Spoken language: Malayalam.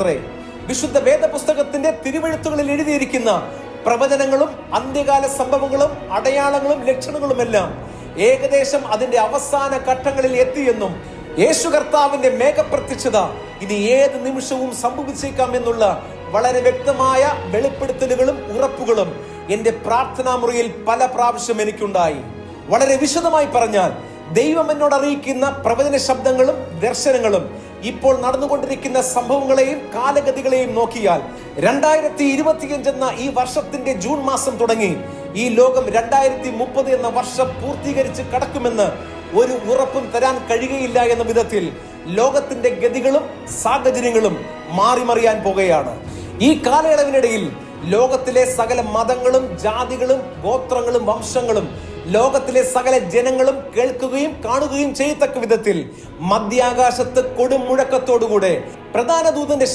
അത്രേ വിശുദ്ധ വേദപുസ്തകത്തിന്റെ തിരുവഴുത്തുകളിൽ എഴുതിയിരിക്കുന്ന പ്രവചനങ്ങളും അന്ത്യകാല സംഭവങ്ങളും അടയാളങ്ങളും ലക്ഷണങ്ങളും എല്ലാം ഏകദേശം അതിന്റെ അവസാന ഘട്ടങ്ങളിൽ എത്തിയെന്നും യേശു കർത്താവിന്റെ മേഘപ്രത്യക്ഷത ഇനി ഏത് നിമിഷവും സംഭവിച്ചേക്കാം എന്നുള്ള വളരെ വ്യക്തമായ വെളിപ്പെടുത്തലുകളും ഉറപ്പുകളും എന്റെ പ്രാർത്ഥനാ മുറിയിൽ പല പ്രാവശ്യം എനിക്കുണ്ടായി. വളരെ വിശദമായി പറഞ്ഞാൽ ദൈവം എന്നോട് അറിയിക്കുന്ന പ്രവചന ശബ്ദങ്ങളും ദർശനങ്ങളും ഇപ്പോൾ നടന്നുകൊണ്ടിരിക്കുന്ന സംഭവങ്ങളെയും കാലഗതികളെയും നോക്കിയാൽ രണ്ടായിരത്തി ഇരുപത്തിയഞ്ച് എന്ന ഈ വർഷത്തിന്റെ ജൂൺ മാസം തുടങ്ങി. ഈ ലോകം രണ്ടായിരത്തി മുപ്പത് എന്ന വർഷം പൂർത്തീകരിച്ച് കടക്കുമെന്ന് ഒരു ഉറപ്പും തരാൻ കഴിയുകയില്ല എന്ന വിധത്തിൽ ലോകത്തിന്റെ ഗതികളും സാഹചര്യങ്ങളും മാറിമറിയാൻ പോകുകയാണ്. ഈ കാലയളവിനിടയിൽ ലോകത്തിലെ സകല മതങ്ങളും ജാതികളും ഗോത്രങ്ങളും വംശങ്ങളും ലോകത്തിലെ സകല ജനങ്ങളും കേൾക്കുകയും കാണുകയും ചെയ്യത്തക്ക വിധത്തിൽ മധ്യാകാശത്ത് കൊടുമുഴക്കത്തോടുകൂടെ പ്രധാന ദൂതന്റെ